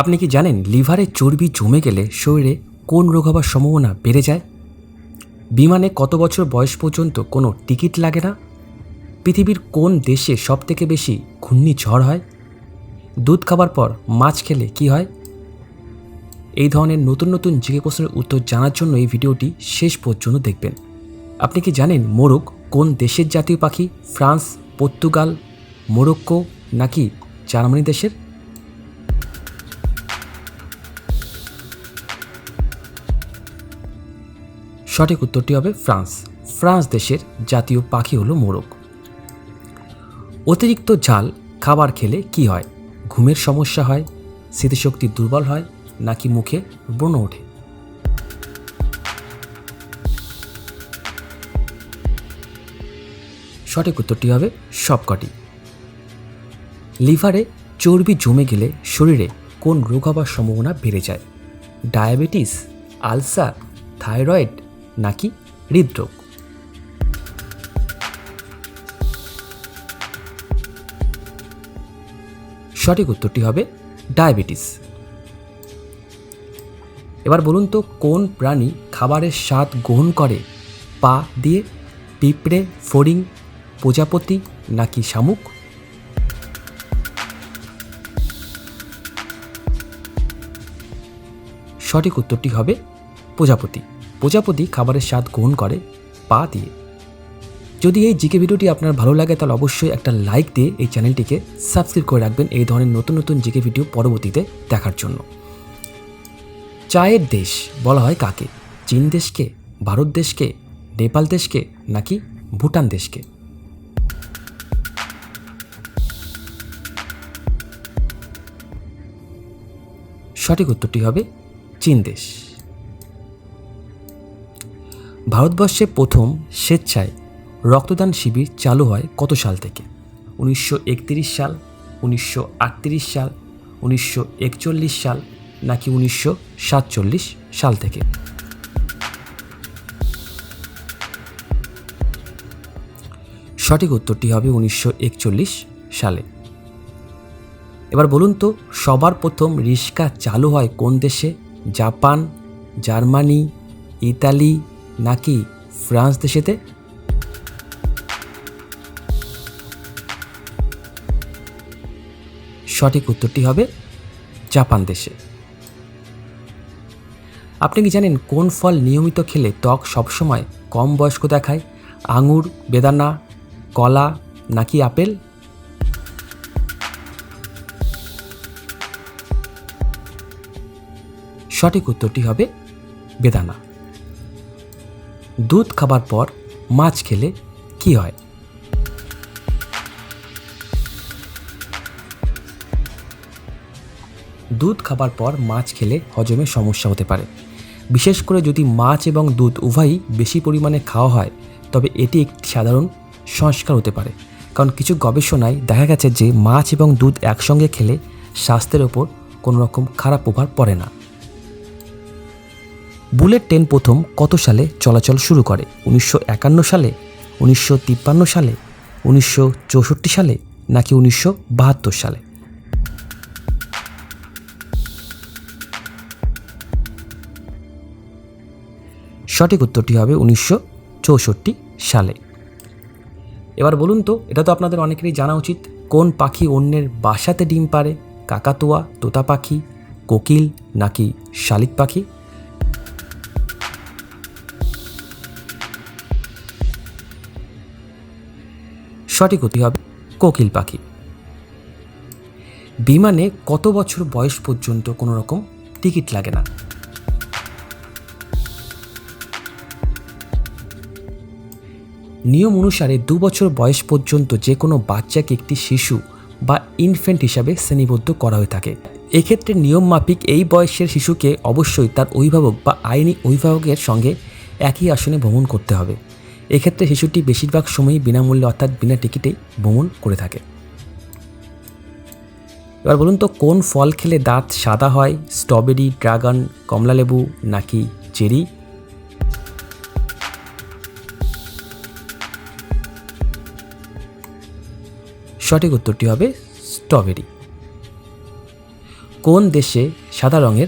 আপনি কি জানেন লিভারে চর্বি জমে গেলে শরীরে কোন রোগ হবার সম্ভাবনা বেড়ে যায়? বিমানে কত বছর বয়স পর্যন্ত কোনো টিকিট লাগে না? পৃথিবীর কোন দেশে সবথেকে বেশি ঘূর্ণিঝড় হয়? দুধ খাবার পর মাছ খেলে কি হয়? এই ধরনের নতুন নতুন জিকে প্রশ্নের উত্তর জানার জন্য এই ভিডিওটি শেষ পর্যন্ত দেখবেন। আপনি কি জানেন মোরগ কোন দেশের জাতীয় পাখি? ফ্রান্স, পর্তুগাল, মোরক্কো নাকি জার্মানি দেশের? সঠিক উত্তরটি হবে ফ্রান্স। ফ্রান্স দেশের জাতীয় পাখি হলো মোরগ। অতিরিক্ত ঝাল খাবার খেলে কি হয়? ঘুমের সমস্যা হয়, স্মৃতিশক্তি দুর্বল হয়, নাকি মুখে ব্রণ ওঠে? সঠিক উত্তরটি হবে সবকটি। লিভারে চর্বি জমে গেলে শরীরে কোন রোগ হবার সম্ভাবনা বেড়ে যায়? ডায়াবেটিস, আলসার, থাইরয়েড নাকি হৃদরোগ? সঠিক উত্তরটি হবে ডায়াবেটিস। এবার বলুন তো, কোন প্রাণী খাবারের স্বাদ গ্রহণ করে? পা দিয়ে, পিঁপড়ে, ফড়িং, প্রজাপতি নাকি শামুক? সঠিক উত্তরটি হবে প্রজাপতি। প্রজাপতি খাবারের স্বাদ গ্রহণ করে, পা দিয়ে। যদি এই জিকে ভিডিওটি আপনার ভালো লাগে, তাহলে অবশ্যই একটা লাইক দিয়ে এই চ্যানেলটিকে সাবস্ক্রাইব করে রাখবেন এই ধরনের নতুন নতুন জিকে ভিডিও পরবর্তীতে দেখার জন্য। চায়ের দেশ বলা হয় কাকে? চীন দেশকে, ভারত দেশকে, নেপাল দেশকে, নাকি ভুটান দেশকে? সঠিক উত্তরটি হবে চীন দেশ। ভারতবর্ষে প্রথম স্বেচ্ছায় রক্তদান শিবির চালু হয় কত সাল থেকে? উনিশশো সাল, উনিশশো আটত্রিশ সাল, উনিশশো একচল্লিশ সাল নাকি উনিশশো সাতচল্লিশ সাল থেকে? সঠিক উত্তরটি হবে উনিশশো একচল্লিশ সালে। এবার বলুন তো, সবার প্রথম রিক্সা চালু হয় কোন দেশে? জাপান, জার্মানি, ইতালি নাকি ফ্রান্স দেশেতে? সঠিক উত্তরটি হবে জাপান দেশে। আপনি কি জানেন কোন ফল নিয়মিত খেলে ত্বক সবসময় কম বয়স্ক দেখায়? আঙুর, বেদানা, কলা নাকি আপেল? সঠিক উত্তরটি হবে বেদানা। দুধ খাবার পর মাছ খেলে কি হয়? দুধ খাবার পর মাছ খেলে হজমে সমস্যা হতে পারে। বিশেষ করে যদি মাছ এবং দুধ উভয়ই বেশি পরিমাণে খাওয়া হয়, তবে এটি একটি সাধারণ সংস্কার হতে পারে। কারণ কিছু গবেষণায় দেখা গেছে যে মাছ এবং দুধ একসঙ্গে খেলে স্বাস্থ্যের ওপর কোনো রকম খারাপ প্রভাব পড়ে না। বুলেট ট্রেন প্রথম কত সালে চলাচল শুরু করে? উনিশশো একান্ন সালে, উনিশশো তিপ্পান্ন সালে, উনিশশো চৌষট্টি সালে, নাকি উনিশশো বাহাত্তর সালে? সঠিক উত্তরটি হবে উনিশশো চৌষট্টি সালে। এবার বলুন তো, এটা তো আপনাদের অনেকেরই জানা উচিত। কোন পাখি অন্যের বাসাতে ডিম পারে কাকাতুয়া, তোতা পাখি, কোকিল, নাকি শালিক পাখি? সঠিক উত্তর হবে, কোকিল পাখি। বিমানে কত বছর বয়স পর্যন্ত কোনো রকম টিকিট লাগে না? নিয়ম অনুসারে দু বছর বয়স পর্যন্ত যে কোনো বাচ্চাকে একটি শিশু বা ইনফেন্ট হিসাবে শ্রেণীবদ্ধ করা হয়ে থাকে। এক্ষেত্রে নিয়ম মাফিক এই বয়সের শিশুকে অবশ্যই তার অভিভাবক বা আইনি অভিভাবকের সঙ্গে একই আসনে ভ্রমণ করতে হবে। এক্ষেত্রে শিশুটি বেশিরভাগ সময়ই বিনামূল্যে, অর্থাৎ বিনা টিকিটেই ভ্রমণ করে থাকে। এবার বলুন তো, কোন ফল খেলে দাঁত সাদা হয়? স্ট্রবেরি, ড্রাগন, কমলালেবু নাকি চেরি? সঠিক উত্তরটি হবে স্ট্রবেরি। কোন দেশে সাদা রঙের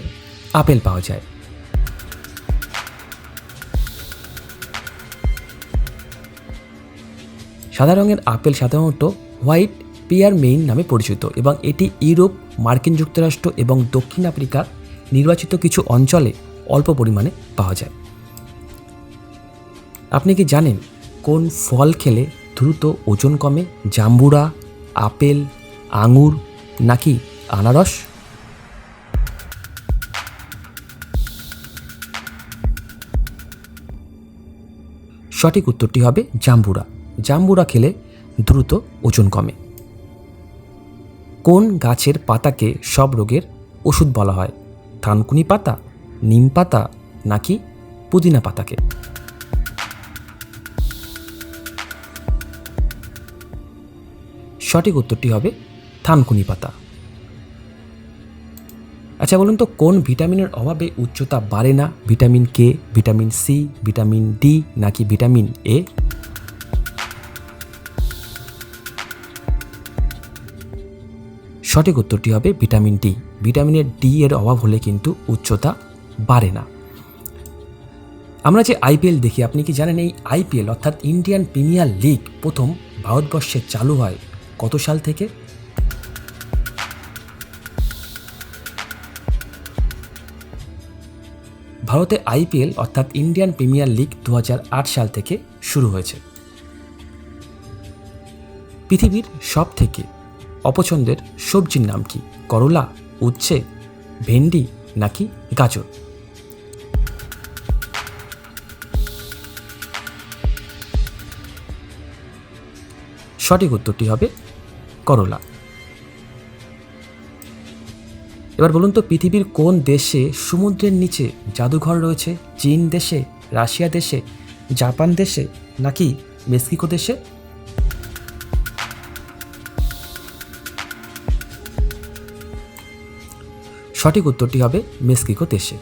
আপেল পাওয়া যায়? সাদা রঙের আপেল সাধারণত হোয়াইট পিয়ার মেইন নামে পরিচিত এবং এটি ইউরোপ, মার্কিন যুক্তরাষ্ট্র এবং দক্ষিণ আফ্রিকার নির্বাচিত কিছু অঞ্চলে অল্প পরিমাণে পাওয়া যায়। আপনি কি জানেন কোন ফল খেলে দ্রুত ওজন কমে? জাম্বুরা, আপেল, আঙুর নাকি আনারস? সঠিক উত্তরটি হবে জাম্বুরা। জাম্বুরা খেলে দ্রুত ওজন কমে। কোন গাছের পাতাকে সব রোগের ওষুধ বলা হয়? থানকুনি পাতা, নিম পাতা নাকি পুদিনা পাতাকে? সঠিক উত্তরটি হবে থানকুনি পাতা। আচ্ছা বলুন তো, কোন ভিটামিনের অভাবে উচ্চতা বাড়ে না? Vitamin K, vitamin C, vitamin D নাকি ভিটামিন এ? সঠিক উত্তরটি হবে ভিটামিন ডি। ভিটামিনের ডি এর অভাব হলে কিন্তু উচ্চতা বাড়ে না। আমরা যে আইপিএল দেখি, আপনি কি জানেন এই আইপিএল, অর্থাৎ ইন্ডিয়ান প্রিমিয়ার লিগ, প্রথম ভারতবর্ষে চালু হয় কত সাল থেকে? ভারতে আইপিএল, অর্থাৎ ইন্ডিয়ান প্রিমিয়ার লিগ দু হাজার আট সাল থেকে শুরু হয়েছে। পৃথিবীর সব থেকে অপছন্দের সবজির নাম কি? করলা, উচ্ছে, ভেন্ডি নাকি গাজর? সঠিক উত্তরটি হবে করলা। এবার বলুন তো, পৃথিবীর কোন দেশে সমুদ্রের নিচে জাদুঘর রয়েছে? চীন দেশে, রাশিয়া দেশে, জাপান দেশে নাকি মেক্সিকো দেশে? সঠিক উত্তরটি হবে মেক্সিকো দেশে।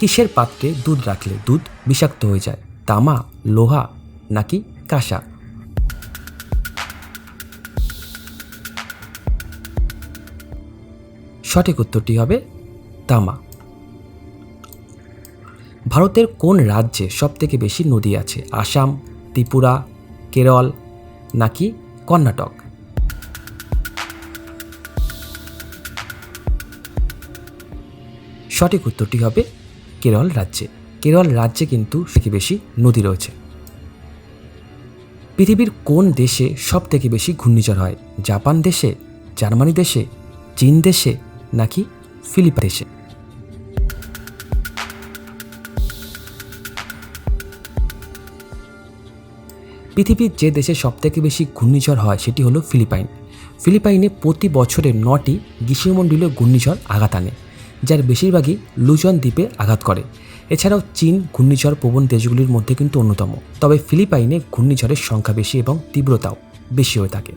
কিসের পাত্রে দুধ রাখলে দুধ বিষাক্ত হয়ে যায়? তামা, লোহা নাকি কাঁসা? সঠিক উত্তরটি হবে তামা। ভারতের কোন রাজ্যে সবথেকে বেশি নদী আছে? আসাম, ত্রিপুরা, কেরল নাকি কর্ণাটক? সঠিক উত্তরটি হবে কেরল রাজ্যে। কেরল রাজ্যে কিন্তু থেকে বেশি নদী রয়েছে। পৃথিবীর কোন দেশে সব থেকে বেশি ঘূর্ণিঝড় হয়? জাপান দেশে, জার্মানি দেশে, চীন দেশে, নাকি ফিলিপ দেশে? পৃথিবীর যে দেশে সবথেকে বেশি ঘূর্ণিঝড় হয় সেটি হলো ফিলিপাইন। ফিলিপাইনে প্রতি বছরে নটি গ্রীষ্মমণ্ডলীয় ঘূর্ণিঝড় আঘাত আনে। যার বেশিরভাগই লুজন দ্বীপে আঘাত করে। এছাড়াও চীন, ঘূর্ণিঝড়, প্রবণ দেশগুলির মধ্যে কিন্তু অন্যতম। তবে ফিলিপাইনে ঘূর্ণিঝড়ের সংখ্যা বেশি এবং তীব্রতাও বেশি হয়ে থাকে।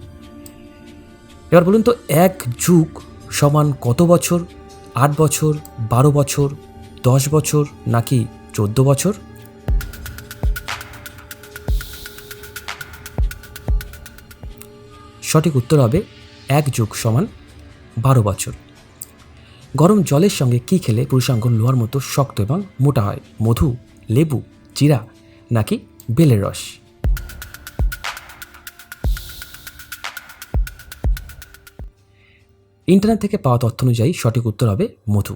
এবার বলুন তো, এক যুগ সমান কত বছর? আট বছর, বারো বছর, দশ বছর, নাকি চোদ্দ বছর? সঠিক উত্তর হবে এক যুগ সমান বারো বছর। গরম জলের সঙ্গে কি খেলে পুরুষাঙ্গ লোহার মতো শক্ত এবং মোটা হয়? মধু, লেবু, চিরা, নাকি বেলের রস? ইন্টারনেট থেকে পাওয়া তথ্য অনুযায়ী সঠিক উত্তর হবে মধু।